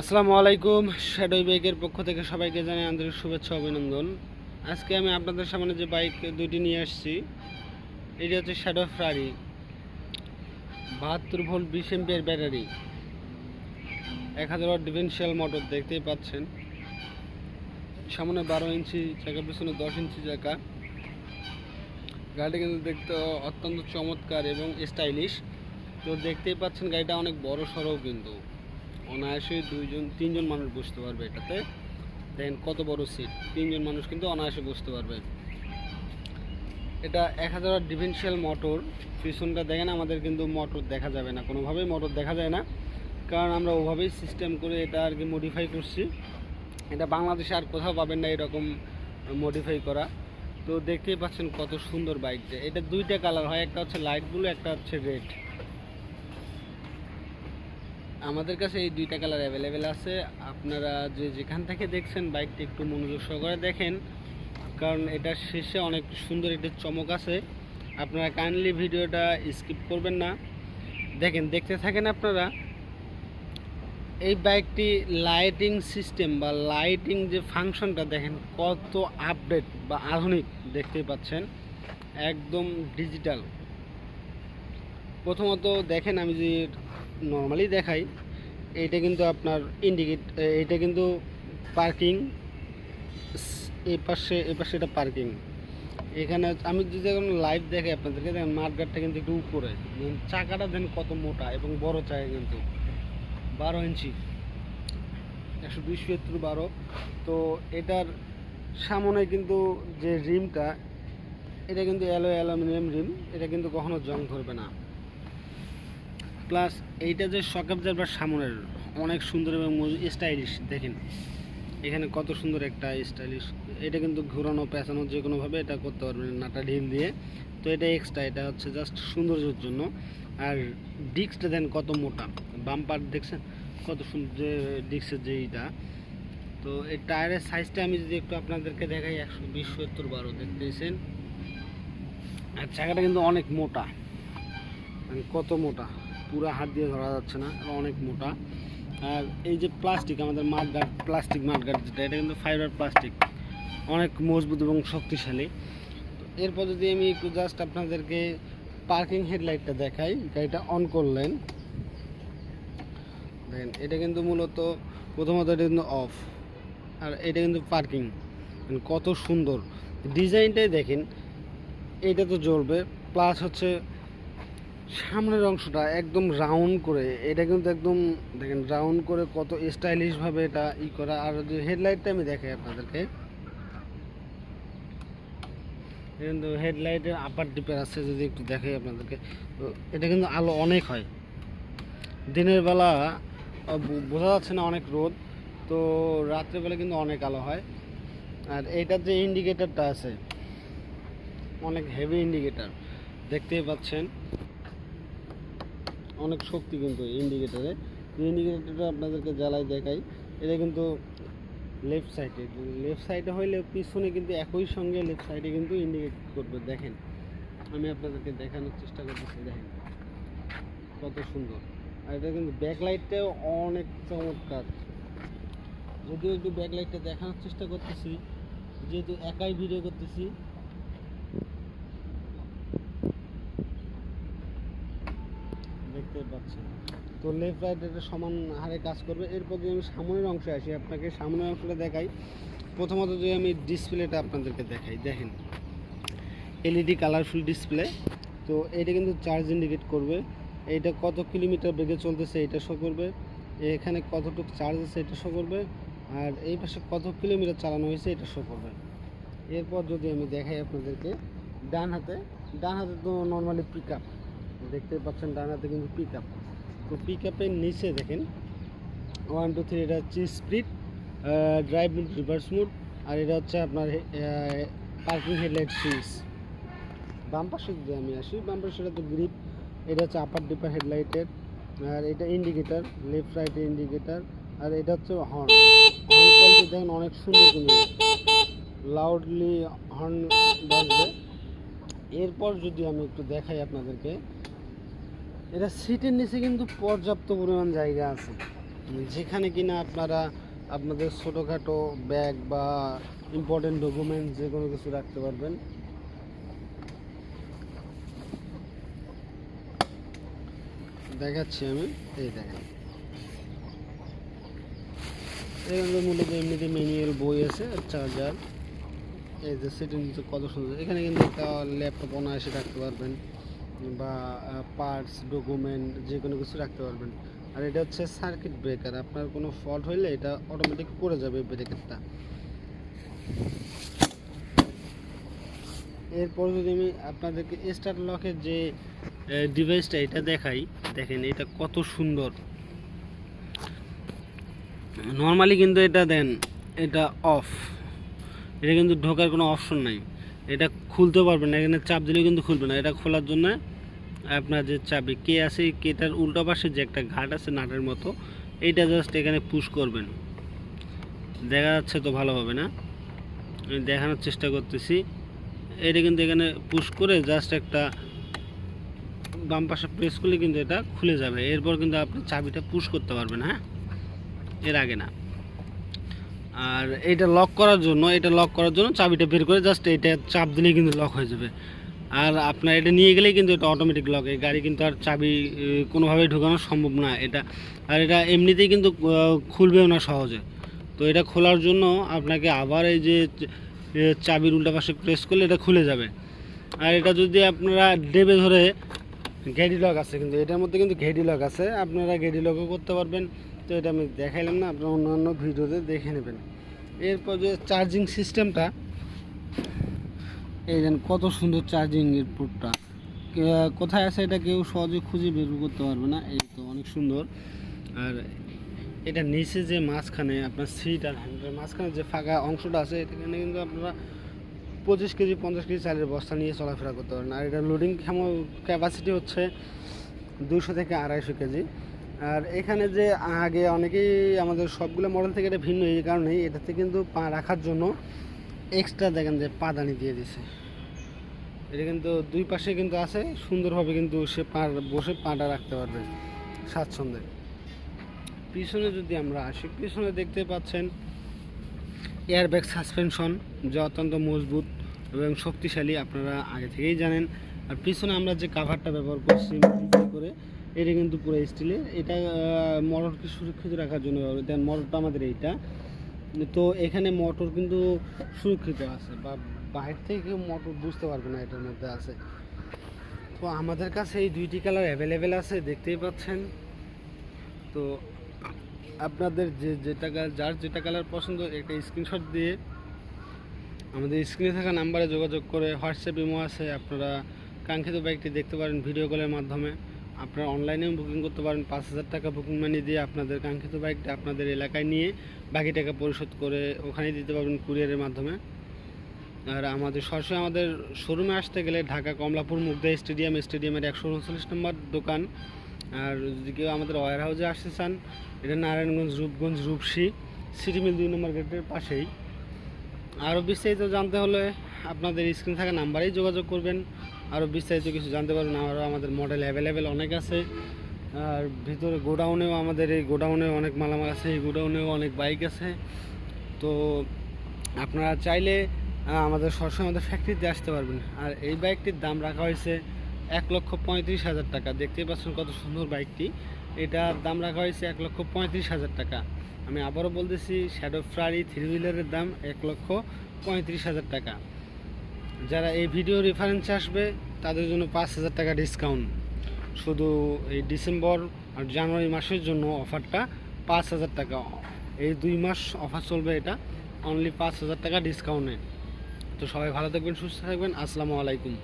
আসসালামু আলাইকুম শ্যাডো বাইকের পক্ষ থেকে সবাইকে জানাই আন্তরিক শুভেচ্ছা, অভিনন্দন। আজকে আমি আপনাদের সামনে যে বাইক দুইটি নিয়ে আসছি, এটি হচ্ছে শ্যাডো ফ্রারি বাহাত্তর ভোল্ট বিশ এমপিয়ার ব্যাটারি এক হাজার ডিফেন্সিয়াল মোটর দেখতেই পাচ্ছেন। সামনে বারো ইঞ্চি চাকা, পিছনে দশ ইঞ্চি চাকা। গাড়িটা কিন্তু দেখতে অত্যন্ত চমৎকার এবং স্টাইলিশ তো দেখতেই পাচ্ছেন গাড়িটা অনেক বড় সড়ো কিন্তু। অনায়াসে দুইজন, তিনজন মানুষ বসতে পারবে এটাতে। দেন কত বড় সিট তিনজন মানুষ কিন্তু অনায়াসে বসতে পারবে। এটা এক হাজার ডিফেন্সিয়াল মোটর পিছনটা দেখেন, আমাদের কিন্তু মোটর দেখা যাবে না। কোনোভাবেই মোটর দেখা যায় না। কারণ আমরা ওভাবেই সিস্টেম করে এটা আর কি মডিফাই করছি। এটা বাংলাদেশে আর কোথাও পাবেন না এরকম মডিফাই করা। তো দেখতেই পাচ্ছেন কত সুন্দর বাইকটা এটা দুইটা কালার হয়, একটা হচ্ছে লাইট ব্লু একটা হচ্ছে রেড আমাদের কাছে এই দুইটা কালার অ্যাভেলেবেল আছে। আপনারা যে যেখান থেকে দেখছেন বাইকটি একটু মনোযোগ সহকারে দেখেন, কারণ এটার শেষে অনেক সুন্দর একটি চমক আছে। আপনারা কাইন্ডলি ভিডিওটা স্কিপ করবেন না। দেখেন, দেখতে থাকেন আপনারা, এই বাইকটি লাইটিং সিস্টেম বা লাইটিং যে ফাংশনটা দেখেন কত আপডেট বা আধুনিক দেখতেই পাচ্ছেন। একদম ডিজিটাল প্রথমত দেখেন আমি যে নর্মালি দেখাই, এইটা কিন্তু আপনার ইন্ডিকেট এইটা কিন্তু পার্কিং এই পাশে এই পাশে এটা পার্কিং এখানে আমি যদি এখন লাইভ দেখাই আপনাদেরকে, দেখেন মাঠগাটটা কিন্তু একটু উপরে। চাকাটা দেন কত মোটা এবং বড় চাকা কিন্তু। বারো ইঞ্চি। একশো বিশ ফিট বারো। তো এটার সামনে কিন্তু যে রিমটা, এটা কিন্তু অ্যালো অ্যালুমিনিয়াম রিম এটা কিন্তু কখনো জং ধরবে না। প্লাস এইটা যে শক অ্যাবজারভার সামনের, অনেক সুন্দর এবং স্টাইলিশ দেখেন। এখানে কত সুন্দর একটা স্টাইলিশ এটা কিন্তু ঘোরানো, পেঁচানো যে কোনোভাবে এটা করতে পারবেন নাটা ঢিল দিয়ে। তো এটা এক্সট্রা এটা হচ্ছে জাস্ট সৌন্দর্যের জন্য। আর ডিস্কটা দেন কত মোটা বাম্পার দেখছেন? কত সুন্দর যে ডিস্কের যে এইটা। তো এই টায়ারের সাইজটা আমি যদি একটু আপনাদেরকে দেখাই, একশো বিশ, সত্তর, বারো, দেখতেছেন? আর চাকাটা কিন্তু অনেক মোটা। মানে কত মোটা? পুরো হাত দিয়ে ধরা যাচ্ছে না অনেক মোটা। আর এই যে প্লাস্টিক আমাদের মাঠগার্ড প্লাস্টিক মাঠগার্ড যেটা, এটা কিন্তু ফাইবার প্লাস্টিক অনেক মজবুত এবং শক্তিশালী। এরপর যদি আমি একটু জাস্ট আপনাদেরকে পার্কিং হেডলাইটটা দেখাই, গাড়িটা অন করলেন। দেখেন এটা কিন্তু মূলত, প্রথমত এটা কিন্তু অফ আর এটা কিন্তু পার্কিং কত সুন্দর। ডিজাইনটাই দেখেন, এটা তো জ্বলবে প্লাস হচ্ছে সামনের অংশটা একদম রাউন্ড করে, এটা কিন্তু একদম, দেখেন রাউন্ড করে কত স্টাইলিশভাবে এটা ই করা। আর যে হেডলাইটটা আমি দেখাই আপনাদেরকে। কিন্তু হেডলাইটের আপার ডিপের আছে, যদি একটু দেখাই আপনাদেরকে। তো এটা কিন্তু আলো অনেক হয়। দিনের বেলা বোঝা যাচ্ছে না অনেক রোদ, তো রাত্রেবেলা কিন্তু অনেক আলো হয়। আর এইটার যে ইন্ডিকেটারটা আছে, অনেক হেভি ইন্ডিকেটার দেখতেই পাচ্ছেন। অনেক শক্তি কিন্তু ইন্ডিকেটারে ইন্ডিকেটারটা আপনাদেরকে জ্বালাই দেখাই। এটা কিন্তু লেফট সাইডে লেফট সাইডে হইলে পিছনে কিন্তু একই সঙ্গে লেফট সাইডে কিন্তু ইন্ডিকেট করবে। দেখেন, আমি আপনাদেরকে দেখানোর চেষ্টা করতেছি, দেখেন কত সুন্দর। আর এটা কিন্তু ব্যাকলাইটটাও অনেক চমৎকার। যদিও একটু ব্যাকলাইটটা দেখানোর চেষ্টা করতেছি, যেহেতু একাই ভিডিও করতেছি দেখতে পাচ্ছেন তো লেফট রাইট এটা সমান হারে কাজ করবে। এরপর যদি আমি সামনের অংশে আসি, আপনাকে সামনের অংশটা দেখাই। প্রথমত যদি আমি ডিসপ্লেটা আপনাদেরকে দেখাই, দেখেন। LED colourful display. তো এটা কিন্তু চার্জ ইন্ডিকেট করবে। এইটা কত কিলোমিটার বেগে চলতেছে এটা শো করবে। এখানে কতটুকু চার্জ আছে এটা শো করবে। আর এই পাশে কত কিলোমিটার চালানো হয়েছে এটা শো করবে। এরপর যদি আমি দেখাই আপনাদেরকে, ডান হাতে। ডান হাতে তো নর্মালি পিক আপ দেখতে পাচ্ছেন ডান হাতে কিন্তু পিক আপ তো পিক আপের নিচে দেখেন ওয়ান টু থ্রি এটা হচ্ছে স্পিড ড্রাইভ রিভার্স মুড আর এটা হচ্ছে আপনার পার্কিং হেডলাইট সুইচ বাম পাশে যদি আমি আসি, বাম পাশে তো গ্রিপ এটা হচ্ছে আপার ডিপার হেডলাইটের আর এটা ইন্ডিকেটার লেফট রাইট ইন্ডিকেটার আর এটা হচ্ছে হর্ন হর্ন কোয়ালিটি দেখেন অনেক সুন্দর কিন্তু। লাউডলি হর্ন বাজবে। এরপর যদি আমি একটু দেখাই আপনাদেরকে এটা সিটের নিচে কিন্তু পর্যাপ্ত পরিমাণ জায়গা আছে। যেখানে কিনা আপনারা আপনাদের ছোটোখাটো ব্যাগ বা ইম্পর্টেন্ট ডকুমেন্টস যে কোনো কিছু রাখতে পারবেন। দেখাচ্ছি আমি, এই দেখেন। এখানে মূলত এমনিতে ম্যানুয়াল বই আছে চার্জার এই যে সেটিং কত সুন্দর। এখানে কিন্তু একটা ল্যাপটপ অনায়াসে রাখতে পারবেন। বা পার্টস ডকুমেন্ট যে কোনো কিছু রাখতে পারবেন। আর এটা হচ্ছে সার্কিট ব্রেকার আপনার কোনো ফল্ট হইলে এটা অটোমেটিক করে যাবে ব্রেকারটা এরপর যদি আমি আপনাদেরকে স্টার লকের যে ডিভাইসটা এটা দেখাই। দেখেন, এটা কত সুন্দর। নর্মালি কিন্তু এটা দেন, এটা অফ এটা কিন্তু ঢোকার কোনো অপশন নাই। এটা খুলতে পারবেন না, এখানে চাপ দিলেও কিন্তু খুলবে না। এটা খোলার জন্য আপনার যে চাবি, কে আছে এই কেটার উল্টো পাশে যে একটা ঘাট আছে নাটের মতো, এইটা জাস্ট এখানে পুশ করবেন। দেখা যাচ্ছে তো ভালোভাবে না। আমি দেখানোর চেষ্টা করতেছি। এটা কিন্তু এখানে পুশ করে জাস্ট একটা বাম পাশে প্রেস করলে কিন্তু এটা খুলে যাবে। এরপর কিন্তু আপনি চাবিটা পুশ করতে পারবেন হ্যাঁ? এর আগে না। আর এটা লক করার জন্য, এটা লক করার জন্য চাবিটা বের করে জাস্ট এটা চাপ দিলেই কিন্তু লক হয়ে যাবে। আর আপনার এটা নিয়ে গেলেই কিন্তু এটা অটোমেটিক লক এই গাড়ি কিন্তু আর চাবি কোনোভাবেই ঢোকানো সম্ভব না এটা। আর এটা এমনিতেই কিন্তু খুলবেও না সহজে। তো এটা খোলার জন্য আপনাকে আবার এই যে চাবির উল্টা পাশে প্রেস করলে এটা খুলে যাবে। আর এটা যদি আপনারা ডেবে ধরে ঘেডি লক আছে কিন্তু, এটার মধ্যে কিন্তু ঘেডি লক আছে। আপনারা ঘেডি লকও করতে পারবেন। তো এটা আমি দেখাইলাম না, আপনারা অন্যান্য ভিডিওতে দেখে নেবেন। এরপর যে চার্জিং সিস্টেমটা এই দেন, কত সুন্দর চার্জিং এর পোর্টটা কোথায় আছে এটা কেউ সহজে খুঁজে বের করতে পারবে না, এই তো অনেক সুন্দর। আর এটা নিচে যে মাঝখানে আপনার সিট আর হ্যান্ডেলের মাঝখানে যে ফাঁকা অংশটা আছে এখানে কিন্তু আপনারা পঁচিশ কেজি, পঞ্চাশ কেজি চালের বস্তা নিয়ে চলাফেরা করতে পারেন। আর এটা লোডিং ক্যাপাসিটি হচ্ছে দুশো থেকে আড়াইশো কেজি। আর এখানে যে আগে অনেকেই আমাদের সবগুলো মডেল থেকে এটা ভিন্ন, এই কারণেই এটাতে কিন্তু পা রাখার জন্য এক্সট্রা দেখেন যে পাদানি দিয়ে দিছে। এটা কিন্তু দুই পাশে কিন্তু আছে, সুন্দরভাবে কিন্তু সে পা বসে পাটা রাখতে পারবে স্বাচ্ছন্দ্যে। পিছনে যদি আমরা আসি, পিছনে দেখতে পাচ্ছেন এয়ারব্যাগ সাসপেনশন যা অত্যন্ত মজবুত এবং শক্তিশালী, আপনারা আগে থেকেই জানেন। আর পিছনে আমরা যে কাভারটা ব্যবহার করছি করে, এটা কিন্তু পুরো স্টিলের এটা মোটরকে সুরক্ষিত রাখার জন্য দেন মোটরটা আমাদের এইটা। তো এখানে মোটর কিন্তু সুরক্ষিত আছে বা বাইরে থেকে কেউ মোটর বুঝতে পারবে না এটার মধ্যে আছে। তো আমাদের কাছে এই দুইটি কালার অ্যাভেলেবেল আছে, দেখতেই পাচ্ছেন। তো আপনাদের যে যেটা যার যেটা কালার পছন্দ, একটা স্ক্রিনশট দিয়ে আমাদের স্ক্রিনে থাকা নাম্বারে যোগাযোগ করে হোয়াটসঅ্যাপ ইমো আছে। আপনারা কাঙ্ক্ষিত বাইকটি দেখতে পারেন ভিডিও কলের মাধ্যমে। আপনারা অনলাইনেও বুকিং করতে পারেন। পাঁচ হাজার টাকা বুকিং মানি দিয়ে আপনাদের কাঙ্ক্ষিত বাইকটা আপনাদের এলাকায় নিয়ে বাকি টাকা পরিশোধ করে ওখানে দিতে পারবেন কুরিয়ারের মাধ্যমে। আর আমাদের সরাসরি আমাদের শোরুমে আসতে গেলে ঢাকা কমলাপুর মুগদা স্টেডিয়াম, স্টেডিয়ামের একশো উনচল্লিশ নম্বর দোকান। আর যদি কেউ আমাদের ওয়ার হাউসে আসতে চান, এটা নারায়ণগঞ্জ, রূপগঞ্জ, রূপসী, সিটি মিল দুই নম্বর গেটের পাশেই। আরও বিস্তারিত জানতে হলে আপনাদের স্ক্রিন থাকা নাম্বারেই যোগাযোগ করবেন। আরও বিস্তারিত কিছু জানতে পারবেন। আরও আমাদের মডেল অ্যাভেলেবেল অনেক আছে। আর ভিতরে গোডাউনেও আমাদের এই গোডাউনে অনেক মালামাল আছে, এই গোডাউনেও অনেক বাইক আছে। তো আপনারা চাইলে আমাদের সবসময় আমাদের ফ্যাক্টরিতে আসতে পারবেন। আর এই বাইকটির দাম রাখা হয়েছে এক লক্ষ পঁয়ত্রিশ হাজার টাকা। দেখতেই পাচ্ছেন কত সুন্দর বাইকটি এটার দাম রাখা হয়েছে এক লক্ষ পঁয়ত্রিশ হাজার টাকা। আমি আবারও বলতেছি শ্যাডো ফ্রারি থ্রি হুইলারের দাম এক লক্ষ পঁয়ত্রিশ হাজার টাকা। যারা এই ভিডিও রেফারেন্সে আসবে, তাদের জন্য পাঁচ হাজার টাকা ডিসকাউন্ট শুধু এই ডিসেম্বর আর জানুয়ারি মাসের জন্য অফারটা পাঁচ হাজার টাকা। এই দুই মাস অফার চলবে এটা অনলি পাঁচ হাজার টাকা ডিসকাউন্টে তো সবাই ভালো থাকবেন, সুস্থ থাকবেন। আসসালামু আলাইকুম।